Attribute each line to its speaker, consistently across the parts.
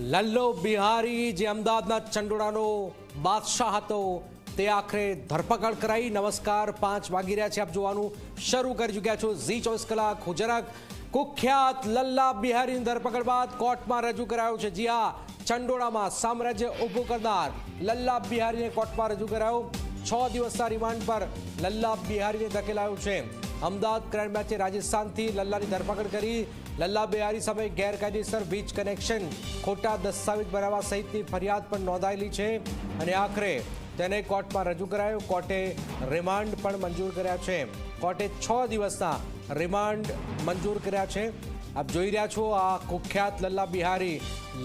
Speaker 1: લલ્લો બિહારી જે અમદાવાદના ચંડોળાનો બાદશાહ હતો, તે આખરે ધરપકડ કરાઈ. નમસ્કાર, પાંચ વાગી રહ્યા છે આપ જોવાનું. શરૂ કરી ચૂક્યા છો ઝી ચોવીસ કલાક. હું કુખ્યાત લલ્લા બિહારીની ધરપકડ બાદ કોર્ટમાં રજૂ કરાયો છે. જી હા, ચંડોળામાં સામ્રાજ્ય ઊભું કરનાર લલ્લા બિહારીને કોર્ટમાં રજૂ કરાયો. છ દિવસના રિમાન્ડ પર લલ્લા બિહારીને ધકેલાયો છે. અમદાવાદ ક્રાઇમ બ્રાન્ચે રાજસ્થાનથી લલ્લાની ધરપકડ કરી. લલ્લા બિહારી સામે ગેરકાયદેસર વીજ કનેક્શન. ખોટા દસ્તાવેજ બનાવવા સહિતની ફરિયાદ પણ નોંધાયેલી છે. અને આખરે તેને કોર્ટમાં રજૂ કરાયો. કોર્ટે રિમાન્ડ પણ મંજૂર કર્યા છે. કોર્ટે છ દિવસના રિમાન્ડ મંજૂર કર્યા છે. આપ જોઈ રહ્યા છો આ કુખ્યાત લલ્લા બિહારી.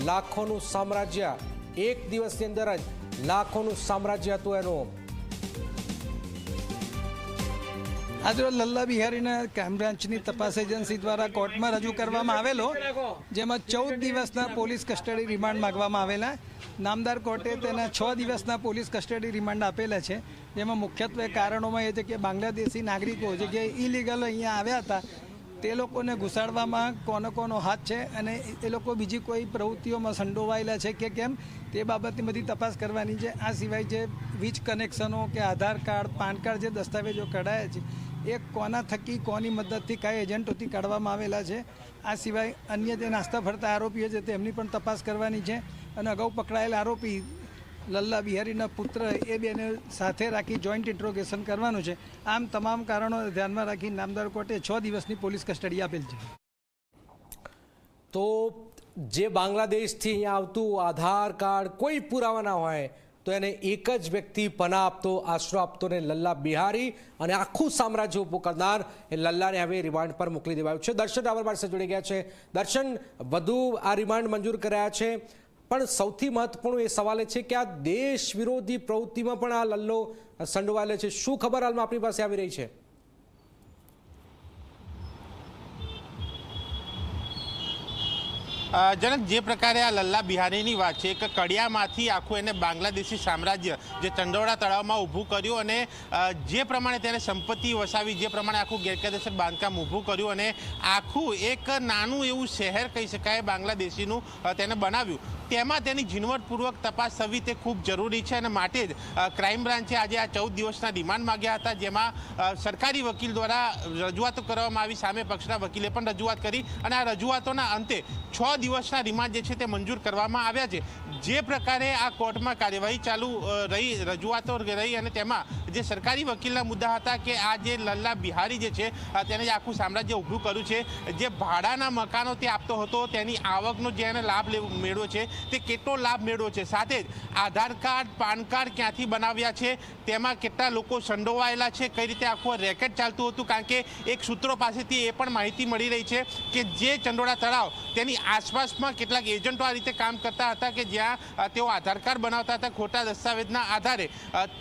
Speaker 1: લાખોનું સામ્રાજ્ય એક દિવસની અંદર જ લાખોનું સામ્રાજ્ય હતું એનું.
Speaker 2: આજે લલ્લા બિહારીના ક્રાઇમ બ્રાન્ચની તપાસ એજન્સી દ્વારા કોર્ટમાં રજૂ કરવામાં આવેલો, જેમાં ચૌદ દિવસના પોલીસ કસ્ટડી રિમાન્ડ માંગવામાં આવેલા. નામદાર કોર્ટે તેના છ દિવસના પોલીસ કસ્ટડી રિમાન્ડ આપેલા છે. જેમાં મુખ્યત્વે કારણોમાં એ છે કે બાંગ્લાદેશી નાગરિકો જે કે ઇલીગલ અહીંયા આવ્યા હતા તે લોકોને ઘુસાડવામાં કોનો કોનો હાથ છે અને એ લોકો બીજી કોઈ પ્રવૃત્તિઓમાં સંડોવાયેલા છે કે કેમ, તે બાબતની બધી તપાસ કરવાની છે. આ સિવાય જે વીજ કનેક્શનો કે આધાર કાર્ડ, પાન કાર્ડ જે દસ્તાવેજો કઢાયા છે, એ કોના થકી, કોની મદદથી, કયા એજન્ટોથી કાઢવામાં આવેલા છે, આ સિવાય અન્ય જે નાસ્તા ફરતા આરોપીઓ છે, તેમની પણ તપાસ કરવાની છે. અને અગાઉ પકડાયેલા આરોપી લલ્લા બિહારીના પુત્ર એ બેને સાથે રાખી જોઈન્ટ ઇન્ટ્રોગેશન કરવાનું છે. આમ તમામ કારણો ધ્યાનમાં રાખી નામદાર કોર્ટે છ દિવસની પોલીસ કસ્ટડી આપેલ છે.
Speaker 1: તો જે બાંગ્લાદેશથી અહીંયા આવતું આધાર કાર્ડ કોઈ પુરાવા ના હોય, તો એને એક જ વ્યક્તિ પના આપતો, આશરો આપતો ને લલ્લા બિહારી અને આખું સામ્રાજ્ય ઊભું કરનાર એ લલ્લાને હવે રિમાન્ડ પર મોકલી દેવાયું છે. દર્શન રાવલ પાસે જોડી ગયા છે. દર્શન, વધુ આ રિમાન્ડ મંજૂર કરાયા છે. પણ સૌથી મહત્વપૂર્ણ એ સવાલ છે કે આ દેશ વિરોધી પ્રવૃત્તિમાં પણ આ લલ્લો સંડોવાયેલો છે. શું ખબર હાલમાં આપણી પાસે આવી રહી છે?
Speaker 3: જનક, જે પ્રકારે આ લલ્લા બિહારીની વાત છે કે કડિયામાંથી આખું એને બાંગ્લાદેશી સામ્રાજ્ય, જે ચંડોળા તળાવમાં ઊભું કર્યું અને જે પ્રમાણે તેને સંપત્તિ વસાવી, જે પ્રમાણે આખું ગેરકાયદેસર બાંધકામ ઊભું કર્યું અને આખું એક નાનું એવું શહેર કહી શકાય, બાંગ્લાદેશીનું તેને બનાવ્યું. તેમાં તેની ઝીણવટપૂર્વક તપાસ થવી તે ખૂબ જરૂરી છે અને માટે જ ક્રાઇમ બ્રાન્ચે આજે આ ચૌદ દિવસના રિમાન્ડ માંગ્યા હતા, જેમાં સરકારી વકીલ દ્વારા રજૂઆતો કરવામાં આવી, સામે પક્ષના વકીલે પણ રજૂઆત કરી અને આ રજૂઆતોના અંતે છ દિવસના રિમાન્ડ જે છે તે મંજૂર કરવામાં આવ્યા છે. જે પ્રકારે આ કોર્ટમાં કાર્યવાહી ચાલુ રહી, રજૂઆતો રહી અને તેમાં જે સરકારી વકીલના મુદ્દા હતા કે આ જે લલ્લા બિહારી જે છે તેને જે આખું સામ્રાજ્ય ઊભું કર્યું છે, જે ભાડાના મકાનો તે આપતો હતો, તેની આવકનો જે એને લાભ મેળવ્યો છે, તે કેટલો લાભ મેળવ્યો છે, સાથે જ આધાર કાર્ડ, પાન કાર્ડ ક્યાંથી બનાવ્યા છે, તેમાં કેટલા લોકો સંડોવાયેલા છે, કઈ રીતે આખું રેકેટ ચાલતું હતું, કારણ કે એક સૂત્રો પાસેથી એ પણ માહિતી મળી રહી છે કે જે ચંડોળા તળાવ તેની આસપાસમાં કેટલાક એજન્ટો આ રીતે કામ કરતા હતા કે જ્યાં તેઓ આધાર કાર્ડ બનાવતા હતા ખોટા દસ્તાવેજના આધારે.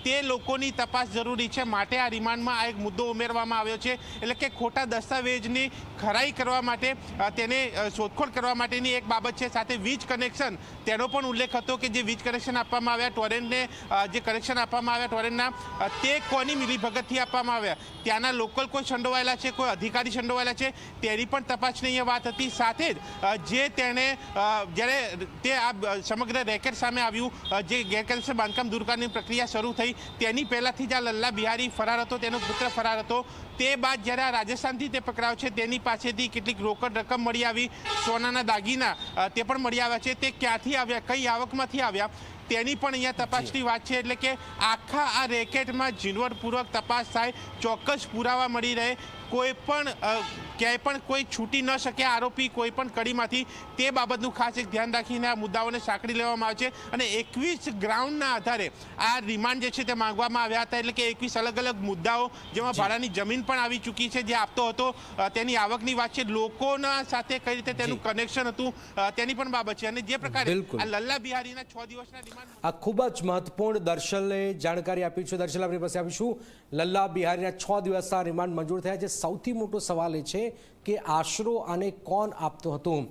Speaker 3: તે લોકોની તપાસ જરૂરી છે. માટે આ રિમાન્ડમાં આ એક મુદ્દો ઉમેરવામાં આવ્યો છે. એટલે કે ખોટા દસ્તાવેજની ખરાઈ કરવા માટે તેને શોધખોળ કરવા માટેની એક બાબત છે. સાથે વીજ કનેક્શન. તેનો પણ ઉલ્લેખ હતો કે જે વીજ કનેક્શન આપવામાં આવ્યા ટોરેન્ટને જે કનેક્શન આપવામાં આવ્યા ટોરેન્ટના તે કોની મિલીભગતથી આપવામાં આવ્યા? ત્યાંના લોકલ કોઈ સંડોવાયેલા છે? કોઈ અધિકારી સંડોવાયેલા છે? તેની પણ તપાસની વાત હતી. સાથે જ જે તેણે જ્યારે તે આ બ- સમગ્ર રેકેટ સામે આવ્યું. જે ગેરકાયદેસર બાંધકામ દૂર કરવાની પ્રક્રિયા શરૂ થઈ. તેની પહેલાંથી જ આ લલ્લા બિહારી ફરાર હતો, તેનો પુત્ર ફરાર હતો. તે બાદ જ્યારે રાજસ્થાનથી તે પકડાયો છે, તેની પાસેથી કેટલીક રોકડ રકમ મળી આવી. સોનાના દાગીના તે પણ મળી આવ્યા છે. તે ક્યાંથી આવ્યા, કઈ આવકમાંથી આવ્યા? તેની પણ અહીંયા તપાસની વાત છે એટલે કે આખા આ રેકેટમાં ઝીણવટપૂર્વક તપાસ થાય ચોક્કસ પુરાવા મળી રહે કોઈ પણ ક્યાંય પણ કોઈ છૂટી ન શકે આરોપી કોઈ પણ કડીમાંથી તે બાબતનું ખાસ એક ધ્યાન રાખીને આ મુદ્દાઓને સાંકળી લેવામાં આવે છે. અને એકવીસ ગ્રાઉન્ડના આધારે આ રિમાન્ડ જે છે તે માંગવામાં આવ્યા હતા એટલે કે એકવીસ અલગ અલગ મુદ્દાઓ જેમાં ભાડાની જમીન પણ આવી ચૂકી છે જે આપતો હતો. તેની આવકની વાત છે લોકોના સાથે કઈ રીતે તેનું કનેક્શન હતું તેની પણ બાબત છે. અને જે પ્રકારે આ લલ્લા બિહારીના છ દિવસના
Speaker 1: આ ખૂબ જ મહત્વપૂર્ણ દર્શને જાણકારી આપી છે. દર્શન આપણી પાસે આપીશું. લલ્લા બિહારીના છ દિવસના રિમાન્ડ મંજૂર થયા છે. સૌથી મોટો સવાલ એ છે કે આશરો આને કોણ આપતો હતો?